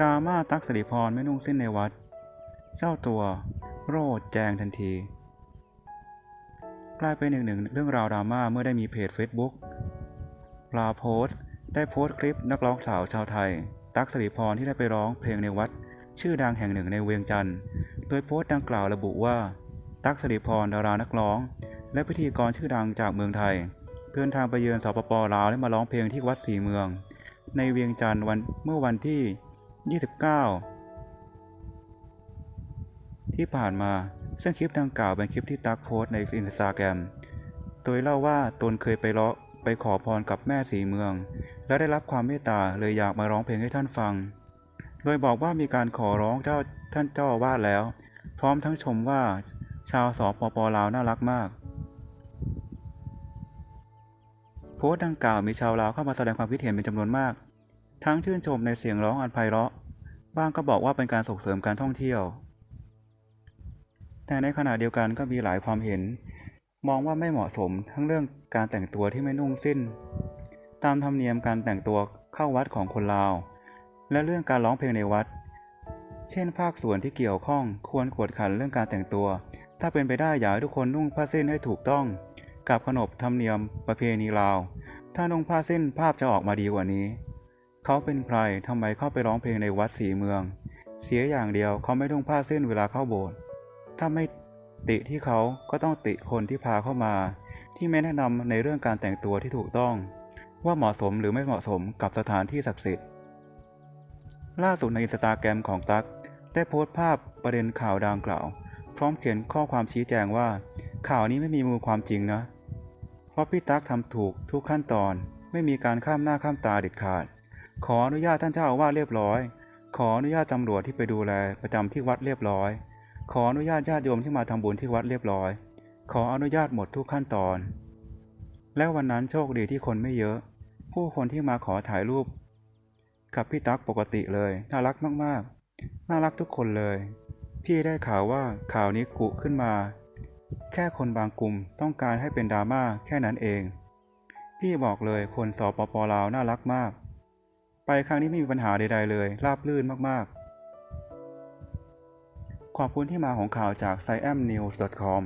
ดราม่าตักสิริพรไม่นุ่งสิ้นในวัด เจ้าตัว โรดแจงทันที กลายเป็นหนึ่งหนึ่งเรื่องราวดราม่าเมื่อได้มีเพจ Facebook ปลาโพสต์ได้โพสต์คลิปนักร้องสาวชาวไทย ตั๊กสิริพรที่ได้ไปร้องเพลงในวัด ชื่อดังแห่งหนึ่งในเวียงจันทร์โดยโพสต์ดังกล่าวระบุว่า ตั๊กสิริพรดารานักร้อง และพิธีกรชื่อดังจากเมืองไทย เดินทางไปเยือนสปปลาวและมาร้องเพลงที่วัดสีเมือง ในเวียงจันทร์วันเมื่อวันที่ 29 ที่ผ่านมา ซึ่งคลิปดังกล่าวเป็นคลิปที่ตักโพสในอินสตาแกรมโดยเล่าว่าตนเคยไปเลาะไปขอพรกับแม่สีเมือง และได้รับความเมตตาเลยอยากมาร้องเพลงให้ท่านฟัง โดยบอกว่ามีการขอร้องเจ้าท่านเจ้าอาวาสแล้ว พร้อมทั้งชมว่าชาวสปปลาวน่ารักมาก พสต์ดังกล่าวมีชาวลาวเข้ามาแสดงความคิดเห็นเป็นจำนวนมาก ทั้งชื่นชมในเสียงร้องอันไพเราะ บ้างก็บอกว่าเป็นการส่งเสริมการท่องเที่ยว แต่ในขณะเดียวกันก็มีหลายความเห็น มองว่าไม่เหมาะสมทั้งเรื่องการแต่งตัวที่ไม่นุ่งสิ้น ตามธรรมเนียมการแต่งตัวเข้าวัดของคนลาว และเรื่องการร้องเพลงในวัด เช่น ภาคส่วนที่เกี่ยวข้องควรกวดขันเรื่องการแต่งตัว ถ้าเป็นไปได้อยากให้ทุกคนนุ่งผ้าสิ้นให้ถูกต้อง กับขนบธรรมเนียมประเพณีลาว ถ้านุ่งผ้าสิ้นภาพจะออกมาดีกว่านี้ เขาเป็นใครทำไมเข้าไปร้องเพลงในวัดสีเมือง เสียอย่างเดียวเขาไม่นุ่งผ้าสิ้นเวลาเข้าโบสถ์ถ้าไม่ติที่เขาก็ต้องติคนที่พาเข้ามา ที่ไม่แนะนำในเรื่องการแต่งตัวที่ถูกต้อง ว่าเหมาะสมหรือไม่เหมาะสมกับสถานที่ศักดิ์สิทธิ์ ล่าสุดในอินสตาแกรมของตั๊กได้โพสต์ภาพประเด็นข่าวดังกล่าว พร้อมเขียนข้อความชี้แจงว่า ข่าวนี้ไม่มีมูลความจริงนะ เพราะพี่ตั๊กทำถูกทุกขั้นตอน ไม่มีการข้ามหน้าข้ามตาเด็ดขาด ขออนุญาตท่านเจ้าอาวาสเรียบร้อย ขออนุญาตตำรวจที่ไปดูแลประจำที่วัดเรียบร้อย ขออนุญาตญาติโยมที่มาทำบุญที่วัดเรียบร้อย ขออนุญาตหมดทุกขั้นตอน และวันนั้นโชคดีที่คนไม่เยอะ ผู้คนที่มาขอถ่ายรูป กับพี่ตั๊กปกติเลย น่ารักมากๆ น่ารักทุกคนเลย พี่ได้ข่าวว่าข่าวนี้กุขึ้นมา แค่คนบางกลุ่มต้องการให้เป็นดราม่าแค่นั้นเอง พี่บอกเลยคนสปปลาวน่ารักมาก ไปครั้งนี้ไม่มีปัญหาใด ๆ เลย ราบรื่นมากๆ ขอบคุณที่มาของข่าวจาก s i a m n e w s c o m